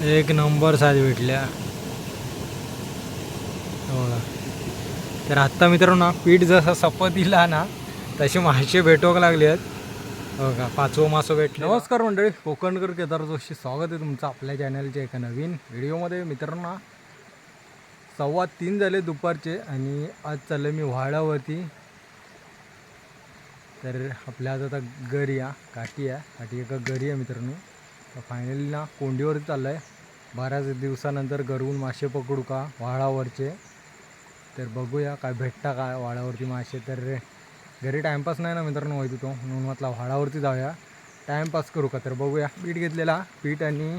एक नंबर साज भेटल्या. हो तर आत्ता मित्रांनो ना पीठ जसा दिला ना तसे मासे भेटोक लागले आहेत. हो का पाचवं मासं भेटलं. नमस्कार मंडळी कोकणकर केदार जोशी. स्वागत आहे तुमचं आपल्या चॅनलच्या एका नवीन व्हिडिओमध्ये. मित्रांनो ना सव्वा तीन झाले दुपारचे आणि आज चाललं मी व्हाळावरती. तर आपल्या आज आता गरी या काठी आहे काठी एका गरी आहे मित्रांनो. फायनली ना कोंडीवरती चाललं आहे बऱ्याच दिवसानंतर गरवून मासे पकडू का? व्हाळावरचे तर बघूया काय भेटता काय व्हाळावरती मासे. तर घरी टाईमपास नाही ना मित्रांनो माहिती तो. म्हणून म्हटला व्हाळावरती जाऊया. टाईमपास करू का? तर बघूया. पीठ घेतलेला. पीठ आणि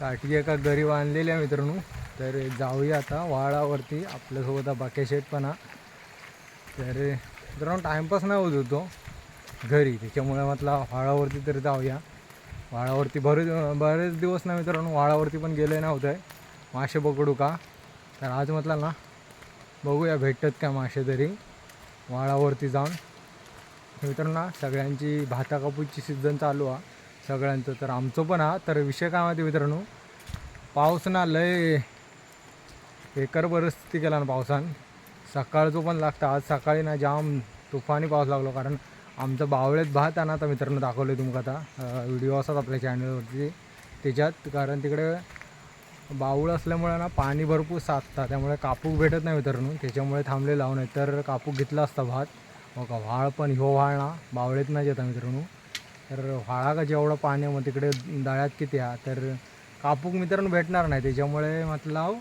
काठी एका गरीब बांधलेली आहे मित्रांनो. तर जाऊया आता व्हाळावरती आपल्यासोबत बाकी शेटपणा हा. तर मित्रांनो टाईमपास नाही होत होतो. घरी. त्याच्यामुळे म्हटला व्हाळावरती तर जाऊया. वाळावरती बरेच बरेच दिवस ना मित्रांनो वाळावरती पण गेले नव्हते आहे मासे पकडू का? तर आज म्हटलं ना बघूया भेटतात का मासे तरी. व्हाळावरती जाऊन. मित्रांनो सगळ्यांची भाता कापूची सीझन चालू आहे सगळ्यांचं तर आमचं पण हा. तर विषय काय माहिती मित्रांनो? पाऊस ना लय बेकार परिस्थिती केला ना पावसान. सकाळचं पण लागतं. आज सकाळी ना जाम तुफानी पाऊस लागलो. कारण आमचं बावळेत भात आहे ना आता मित्रांनो दाखवलं आहे तुमका आता व्हिडिओ असतात आपल्या चॅनलवरती त्याच्यात कारण तिकडे बावळ असल्यामुळे ना पाणी भरपूर साचतं. त्यामुळे कापूक भेटत नाही मित्रांनो. त्याच्यामुळे थांबले लावून तर कापूक घेतला असता भात. मग व्हाळ पण ह्यो व्हाळ ना बावळेत नाही येतं मित्रांनो. तर व्हाळा का जेवढं पाणी आहे मग तिकडे दळ्यात किती हा तर कापूक मित्रांनो भेटणार नाही. त्याच्यामुळे म्हटलं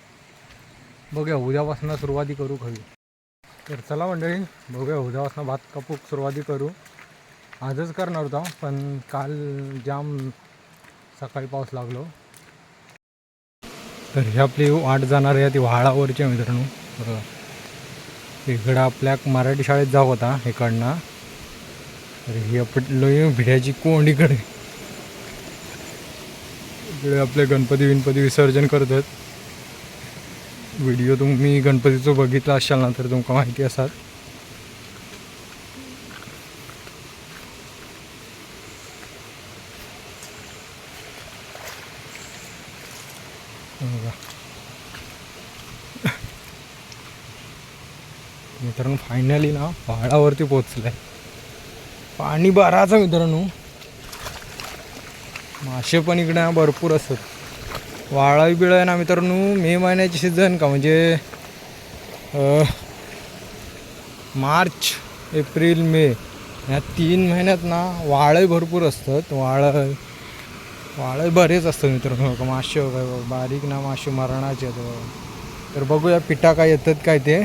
बघूया उद्यापासून सुरुवाती करू खरी. तर चला मंडळी बघूया उद्यापासून भात कापूक सुरुवाती करू. आजच करणार होता पण काल जाम सकाळी पाऊस लागलो. तर ही आपली वाट जाणार आहे ती व्हाळावरची मित्रांनो. इकडं आपल्या मराठी शाळेत जाऊ होता इकडनं. तर ही आपली भिड्याची कोंड इकडे इकडे आपले गणपती विणपती विसर्जन करतात. व्हिडिओ तुम्ही गणपतीचं बघितला असाल ना तर तुमका माहिती असाल बघा. मित्रांनो फायनली ना पहाडावरती आहे पाणी बराचं मित्रांनो. मासे पण इकडे भरपूर असतात. वाळा बिळ आहे ना मित्रांनो मे महिन्याची सीझन का म्हणजे मार्च एप्रिल मे या तीन महिन्यात ना वाळही भरपूर असतात. वाळं वाळही बरेच असतात मित्रांनो. मासे वगैरे बारीक ना मासे मरणाचे आहेत. तर बघूया पिठा काय येतात काय ते.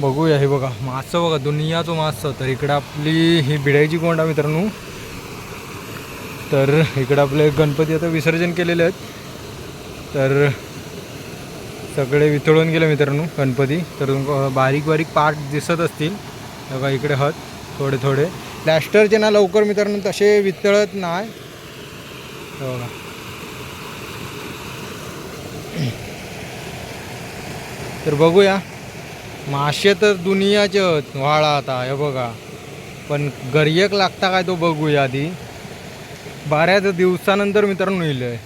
बघूया हे बघा मासं बघा दुनियाचं मासं. तर इकडं आपली ही बिडायची कोंडा मित्रांनो. तर इकडं आपले गणपती आता विसर्जन केलेले आहेत. तर सगळे वितळून गेले मित्रांनो गणपती. तर बारीक बारीक पार्ट दिसत असतील. बघा इकडे हत थोडे थोडे. प्लॅस्टरचे ना लवकर मित्रांनो तसे वितळत नाही. बघा. तर बघूया. मासे तर दुनियाचे व्हाळा आता हे बघा. पण गर्यक लागता काय तो बघूया आधी. बऱ्याच दिवसानंतर मित्रांनो येईल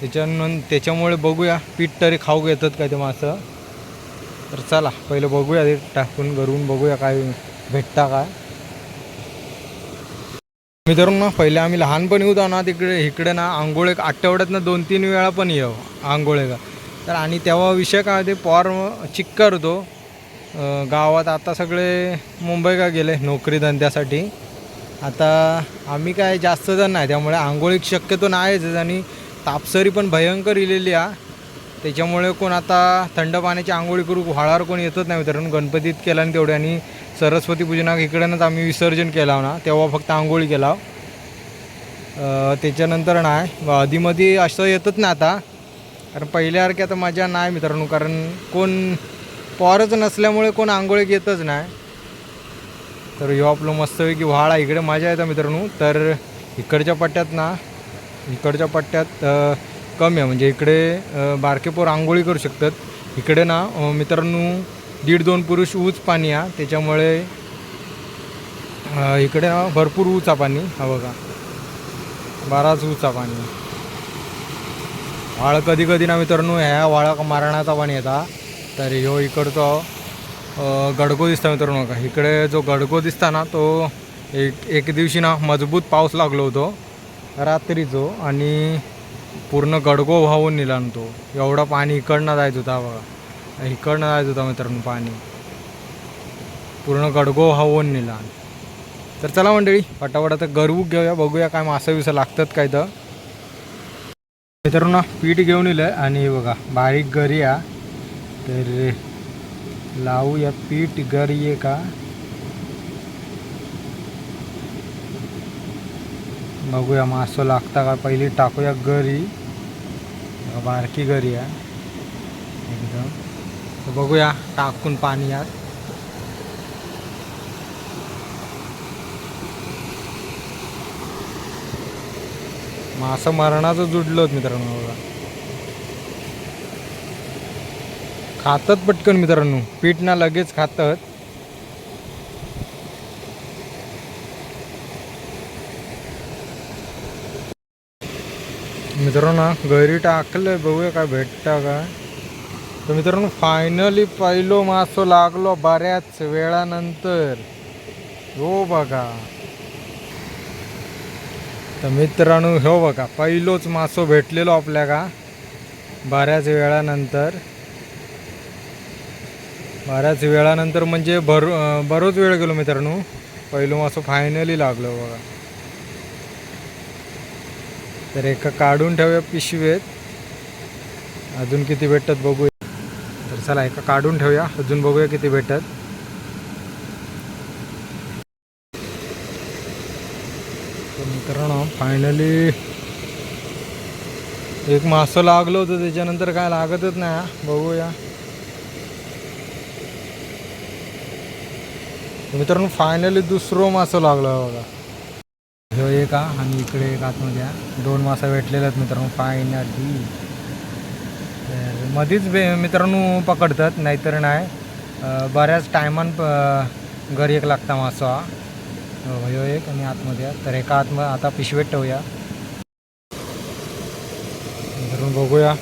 त्याच्यानं त्याच्यामुळे बघूया. पीठ तरी खाऊ येतात काय ते मासं. तर चला पहिलं बघूया ते टाकून घरून बघूया काय भेटता काय. मित्रांनो पहिले आम्ही लहानपणी होतो ना तिकडे इकडे ना आंघोळ एक आठवड्यातनं दोन तीन वेळा पण येऊ आंघोळे का तर आणि तेव्हा विषय काय ते पॉर चिक्कर होतो. गावात आता सगळे मुंबई का गेले नोकरी धंद्यासाठी आता आम्ही काय जास्त जण नाही त्यामुळे आंघोळीक शक्यतो नाहीच आणि तापसरी पण भयंकर इलेली आहे त्याच्यामुळे कोण आता थंड पाण्याची आंघोळी करू व्हाळावर कोण येतच नाही मित्रांनो. गणपतीत केला आणि तेवढे आणि सरस्वती पूजनाक इकडनंच आम्ही विसर्जन केला ना तेव्हा फक्त आंघोळी केला. त्याच्यानंतर नाही आधीमध्ये असं येतच नाही आता. कारण पहिल्यासारखी आता मजा नाही मित्रांनो कारण कोण पॉरच नसल्यामुळे कोण आंघोळीक येतच नाही. तर ह्यो आपलं मस्तपैकी व्हाळा इकडे मजा येतं मित्रांनो. तर इकडच्या पट्ट्यात ना इकडच्या पट्ट्यात कमी आहे. म्हणजे इकडे बारके पोर आंघोळी करू शकतात. इकडे ना मित्रांनो दीड दोन पुरुष ऊच पाणी आहे. त्याच्यामुळे इकडे ना भरपूर ऊचा पाणी. हा बघा. बराच ऊचा पाणी. वाळ कधी कधी ना मित्रांनो ह्या वाळा मारण्याचा पाणी येता. तर ह्यो इकडचो गडगो गडको दिसता मित्रांनो. का इकडे जो गडको दिसता ना तो एक एक दिवशी ना मजबूत पाऊस लागलो होतो रात्रीचो आणि पूर्ण गडगो वाहून नेला ना तो. एवढा पाणी इकडनं जायचं होता बघा. इकडनं जायचं होता मित्रांनो पाणी. पूर्ण गडगो वाहून नेला. तर चला मंडळी फटाफट आता गरवूक घेऊया बघूया काय मासं विसं लागतात काय तर. मित्रांनो पीठ घेऊन येलं आणि बघा बारीक गरी आहे तर लावूया पीठ गरी आहे का बघूया मासं लागता का? पहिली टाकूया गरी. बारकी गरी आहे एकदम. तर बघूया टाकून पाणी यात. मासं मरणाचं जुडलं मित्रांनो बघा. खातात पटकन मित्रांनो. पीठ ना लगेच खातात. मित्रांनो घरी टाकलं बघूया काय भेटता का. तर मित्रांनो फायनली पहिलो मासो लागलो बऱ्याच वेळानंतर. हो बघा. तर मित्रांनो हो बघा पहिलोच मासो भेटलेलो आपल्या का बऱ्याच वेळानंतर. बऱ्याच वेळानंतर म्हणजे भर बरोच वेळ गेलो मित्रांनो. पहिलो मासो फायनली लागलो बघा. तर एका काढून ठेवूया पिशवेत. अजून किती भेटतात बघूया. तर चला एका काढून ठेवूया. अजून बघूया किती भेटतात. तर मित्रांनो फायनली एक मासं लागलं होतं त्याच्यानंतर काय लागतच नाही. बघूया. मित्रांनो फायनली दुसरं मासं लागलं बघा. ह्यो एक हा आणि इकडे एक आतमध्ये दोन मासा भेटलेले आहेत मित्रांनो फायनली तर मध्येच बे मित्रांनो पकडतात नाहीतर नाही. बऱ्याच टायमान प घरी एक लागता मासा. हो, हा. ह्यो एक आणि आतमध्ये तर एका आतमध्ये आता पिशवेत ठेवूया. मित्रांनो बघूया.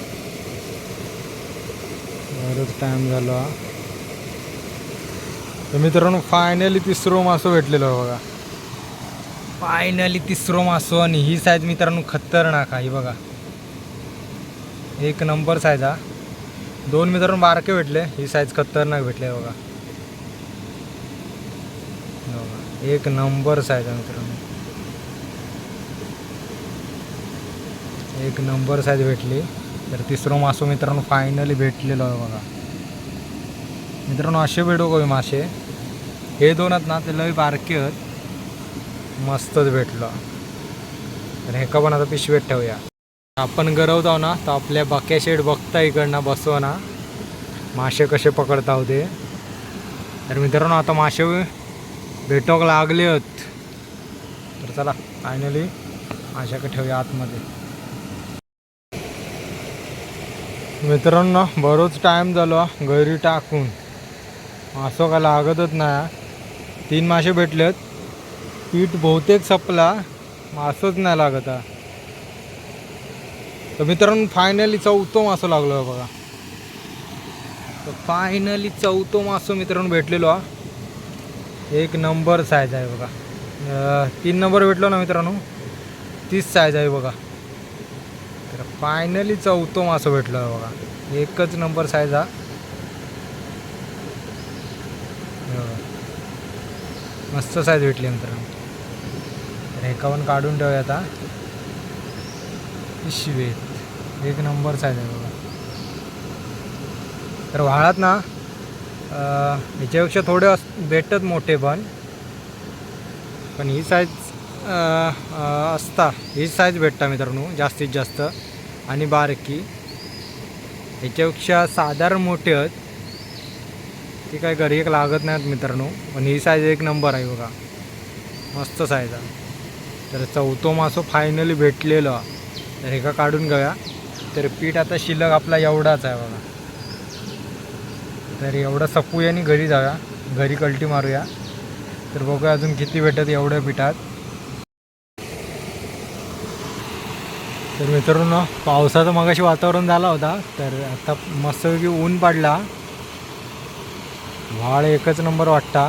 बरंच टाईम झाला. तर मित्रांनो फायनली तिसरो मासो भेटलेलो आहे बघा. फायनली तिसरो मासो आणि ही साईज मित्रांनो खतरनाक आहे बघा. एक नंबर साईज हा. दोन मित्रांनो बारके भेटले. ही साईज खतरनाक भेटले बघा. बघा, एक नंबर साईज आहे मित्रांनो. एक नंबर साईज भेटली. तर तिसरो मासो मित्रांनो फायनली भेटलेलो आहे बघा. मित्रांनो असे भेटू का मासे? हे दोन आहेत ना ते लय बारके आहेत. मस्तच भेटलं. तर हे का पण आता पिशवीत ठेवूया. आपण गरवत आहो ना तर आपल्या बक्या शेड बघता इकडनं बसव ना. मासे कसे पकडता होते तर मित्रांनो आता मासे भेटोक लागले आहेत. तर चला फायनली माशाकडे ठेवूया आतमध्ये. मित्रांनो बरोच टाईम झालो घरी टाकून. मासो काय लागतच नाही. तीन मासे भेटलेत. पीठ बहुतेक संपला मासच नाही लागत तर मित्रांनो फायनली चौथो मासो लागलो आहे बघा. तर फायनली चौथो मासो मित्रांनो भेटलेलो हा. एक नंबर साईज आहे बघा. तीन नंबर भेटलो ना मित्रांनो? तीस साईज आहे बघा. तर फायनली चौथो मासो भेटलो आहे बघा. एकच नंबर साईज हा. मस्त साईज भेटली मित्रांनो. तर एकावन्न काढून ठेवूया आता. शिवेत. एक नंबर साईज आहे बघा. तर वाळात ना ह्याच्यापेक्षा थोडे अस भेटतात मोठे पण. पण ही साईज असता. ही साईज भेटता मित्रांनो जास्तीत जास्त. आणि बारकी. ह्याच्यापेक्षा साधारण मोठे आहेत. ती काय घरी एक लागत नाहीत मित्रांनो. पण ही साईज एक नंबर आहे बघा. मस्त साईज आहे. तर चौथो मासो फायनली भेटलेलं. तर एका काढून घेऊया. तर पीठ आता शिल्लक आपला एवढाच आहे बघा. तर एवढं सपूया आणि घरी जाऊया. घरी कल्टी मारूया. तर बघूया अजून किती भेटत एवढ्या पिठात. तर मित्रांनो पावसाचं मगाशी वातावरण झाला होता. तर आता मस्तपैकी ऊन पडला. व्हाळ एकच नंबर वाटता.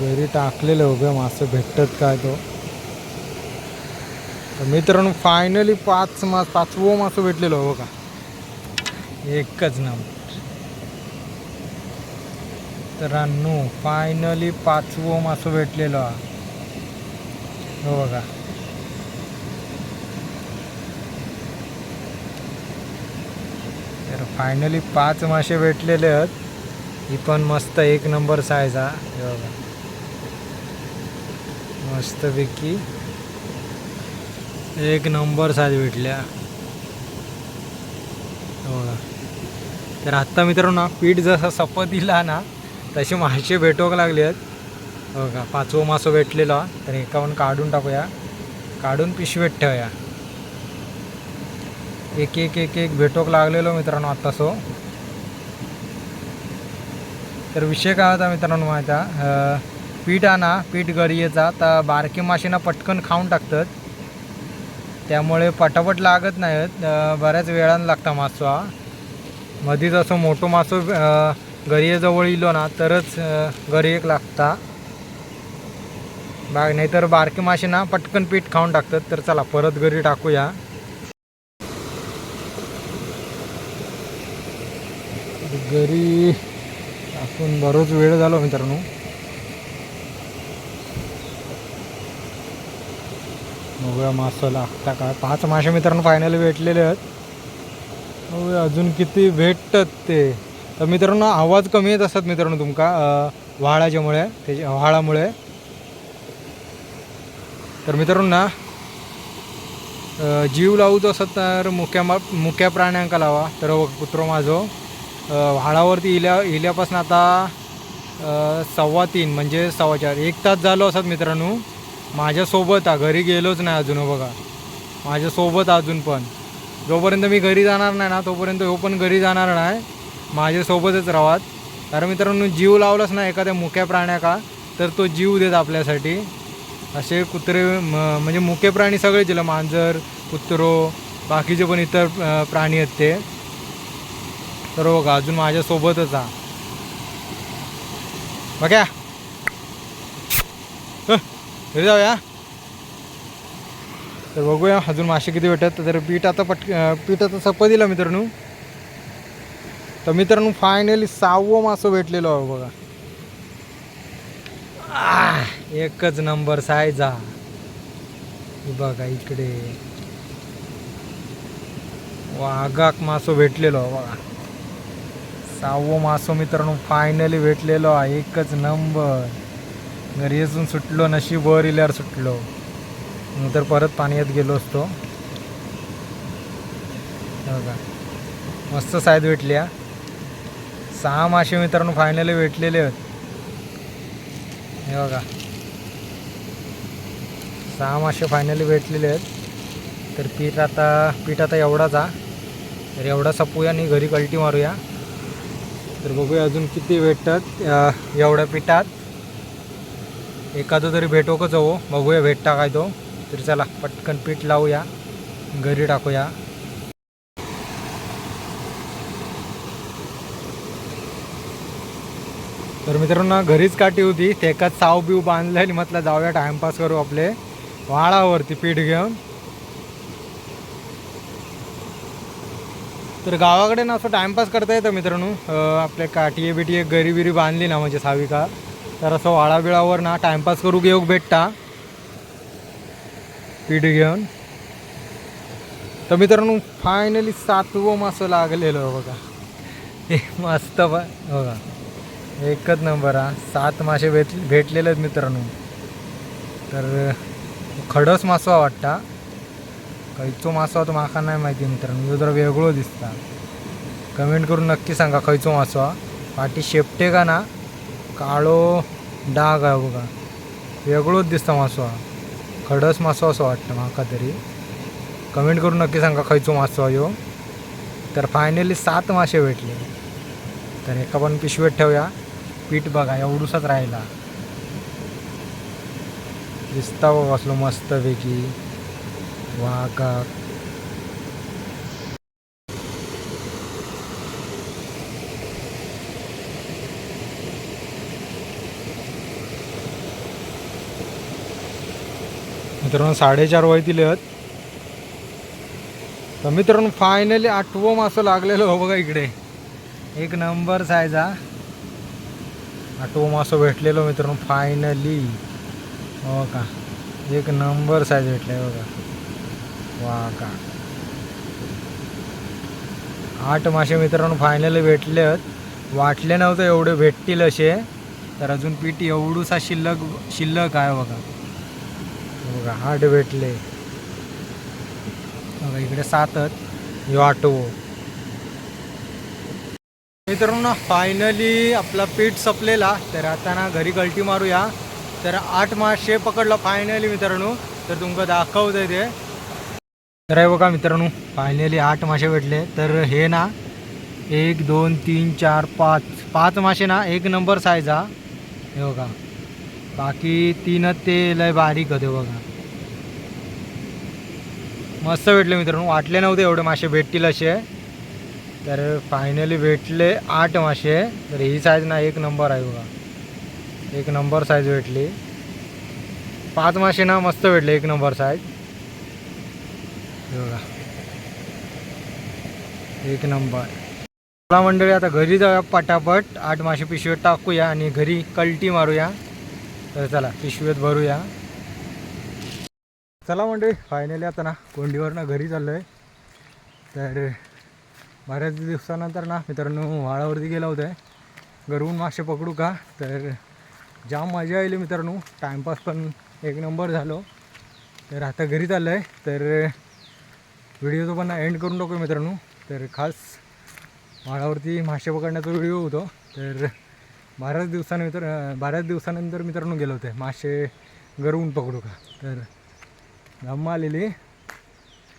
घरी टाकलेलं उभे मासे भेटतात काय तो? मित्रांनो फायनली पाच मास पाचवं मासं भेटलेलो हो का एकच नंबर तर फायनली पाचवं मासं भेटलेलो हो बघा. तर फायनली पाच मासे भेटलेले आहेत. ही पण मस्त एक नंबर साईज हा. मस्तपैकी एक नंबर साईज भेटल्या. हो बघा. तर आत्ता मित्रांनो पीठ जसा दिला ना तसे मासे भेटोक लागले आहेत. हो का पाचवं मासो भेटलेला. तर एकावन्न काढून टाकूया. काढून पिशवीत ठेवूया. एक एक एक एक भेटोक लागलेलो मित्रांनो आत्ता सो तर विषय काय होता मित्रांनो माहिती पीठ आणा पीठ गरजेचा तर बारके मासे ना पटकन खाऊन टाकतात. त्यामुळे पटापट लागत नाहीत. बऱ्याच वेळानं लागता मासो हा. मधीच असं मोठं मासो गरियेजवळ इलो ना तरच गरियेक लागता. बाग नाहीतर बारके मासे ना पटकन पीठ खाऊन टाकतात. तर चला परत घरी टाकूया. घरी. आपण बरोच वेळ झालो मित्रांनो. बघूया मासं लागता का पाच मासे मित्रांनो फायनली भेटलेले आहेत. बघूया अजून किती भेटतात ते. तर मित्रांनो आवाज कमी येत असतात मित्रांनो तुमका अं, व्हाळाच्यामुळे त्याच्या व्हाळामुळे तर मित्रांनो ना अं, जीव लावूच असत तर मुक्या मा मुक्या प्राण्यांका लावा. तर कुत्रो माझो. हाडावरती व्हाळावरती इल्या इल्यापासून आता सव्वा तीन म्हणजे सव्वा चार. एक तास झालो असत मित्रांनो. माझ्यासोबत आ घरी गेलोच नाही अजून हो बघा. माझ्यासोबत अजून पण. जोपर्यंत मी घरी जाणार नाही ना तोपर्यंत हो पण घरी जाणार नाही. माझ्यासोबतच राहात. कारण मित्रांनो जीव लावलाच ना एखाद्या मुक्या प्राण्या का तर तो जीव देत आपल्यासाठी. असे कुत्रे म- म्हणजे मुके प्राणी सगळे दिलं मांजर कुत्रो बाकीचे पण इतर प्राणी आहेत ते. तर बघा अजून माझ्यासोबतच हा. बघा घरी जाऊया. तर बघूया अजून मासे किती भेटत तर पीठ आता पट पीठ आता सप दिलं मित्रांनो. तर मित्रांनो फायनली सहावं मासं भेटलेलो आहे बघा. एकच नंबर सायजा बघा इकडे. वाघाक मासो भेटलेलो बघा. सहावं मासो मित्रांनो फायनली भेटलेलो आहे. एकच नंबर घरी अजून सुटलो नशीब वर इल्यावर सुटलो. नंतर परत पाण्यात गेलो असतो. बघा. मस्त साईज भेटल्या. सहा मासे मित्रांनो फायनली भेटलेले आहेत. हे बघा. सहा मासे फायनली भेटलेले आहेत. तर पीठ आता पीठ आता एवढाच हा तर एवढा सपूया आणि घरी कल्टी मारूया. तर बघूया अजून किती भेटतात एवढ्या पिठात. एखादं तरी भेटोकच हो बघूया भेटता काय तो. तर चला पटकन पीठ लावूया. घरी टाकूया. तर मित्रांनो घरीच काठी होती. ते एकाच साव बिव बांधलं आणि म्हटलं जाऊया टाइमपास करू आपले. वाळावरती पीठ घेऊन. तर गावाकडे ना असं टाईमपास करता येतं मित्रांनो. आपले आपल्या काठी बिटी गरी बिरी बांधली ना म्हणजे साविका. तर असं वाळाबिळावर ना टाईमपास करू घेऊ भेटता. पीठ घेऊन. तर मित्रांनो फायनली सातवं मासं लागलेलं हो बघा. हे मस्त हो बघा. एकच नंबर हा. सात मासे भेट भेटलेले आहेत मित्रांनो. तर खडस मासो वाटता. खयचो मासो तो माका नाही माहिती मित्रांनो. ह्यो जरा वेगळो दिसता. कमेंट करून नक्की सांगा खयचो मासो हा पाठी शेपटे का ना? काळो डाग आहे बघा. वेगळोच दिसता मासो हा खडस मासो असं वाटतं माका तरी. कमेंट करून नक्की सांगा खयचो मासो हा ह्यो तर फायनली सात मासे भेटले. तर एका पण पिशवीत ठेवूया. पीठ बघा एवढूसाच राहिला. दिसता बघा असलो मस्तपैकी. वाघा. मित्रांनो साडेचार वयतील आहेत. तर मित्रांनो फायनली आठवं मासं लागलेलं हो बघा इकडे. एक नंबर सायजा आठवं मासं भेटलेलो हो मित्रांनो फायनली हो का? एक नंबर साईज भेटलाय बघा. वा का. आठ मासे मित्रांनो फायनली भेटले आहेत वाटले नव्हते एवढे भेटतील असे तर अजून पीठ एवढूसा शिल्लक शिल्लक आहे बघा. बघा आठ भेटले. बघा इकडे सातच यो आठवो. मित्रांनो फायनली आपला पीठ संपलेला. तर आता ना घरी गलटी मारूया. तर आठ मासे पकडलं फायनली मित्रांनो. तर तुमका दाखवतंय ते. तर आहे बघा मित्रांनो फायनली आठ मासे भेटले. तर हे ना एक दोन तीन चार पाच. पाच मासे ना एक नंबर साईज हा. हे बघा. बाकी तीनच ते लय बारीक होते बघा. मस्त भेटले मित्रांनो. वाटले नव्हते एवढे मासे भेटतील असे. तर फायनली भेटले आठ मासे. तर ही साईज ना एक नंबर आहे बघा. एक नंबर साईज भेटली. पाच मासे ना मस्त भेटले एक नंबर साईज बघा एक नंबर. चला मंडळी आता घरी जाऊया पटापट. आठ मासे पिशवीत टाकूया आणि घरी कल्टी मारूया. तर चला पिशवीत भरूया. चला मंडळी फायनली आता ना कोंडीवरनं घरी चाललो आहे तर बऱ्याच दिवसानंतर ना मित्रांनो वाळावरती गेला होता. घरून मासे पकडू का? तर जाम मजा आली मित्रांनो. टाईमपास पण एक नंबर झालो. तर आता घरी चाललं आहे तर व्हिडिओ पण एंड करून टाकू मित्रांनो. तर खास माळावरती मासे पकडण्याचा व्हिडिओ होतो. तर बाराच दिवसानंतर बाराच दिवसानंतर मित्रांनो गेलो होते. मासे गरवून पकडू का? तर धम्मा आलेली.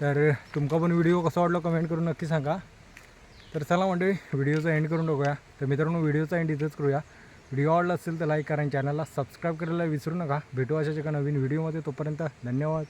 तर तुमका पण व्हिडिओ कसा वाटला कमेंट करून नक्की सांगा. तर चला म्हणजे व्हिडिओचा एंड करून टाकूया. तर मित्रांनो व्हिडिओचा एंड इथंच करूया. व्हिडिओ आवडला असेल तर लाईक करा आणि चॅनलला सबस्क्राईब करायला विसरू नका. भेटू अशाच एका नवीन व्हिडिओमध्ये तोपर्यंत धन्यवाद.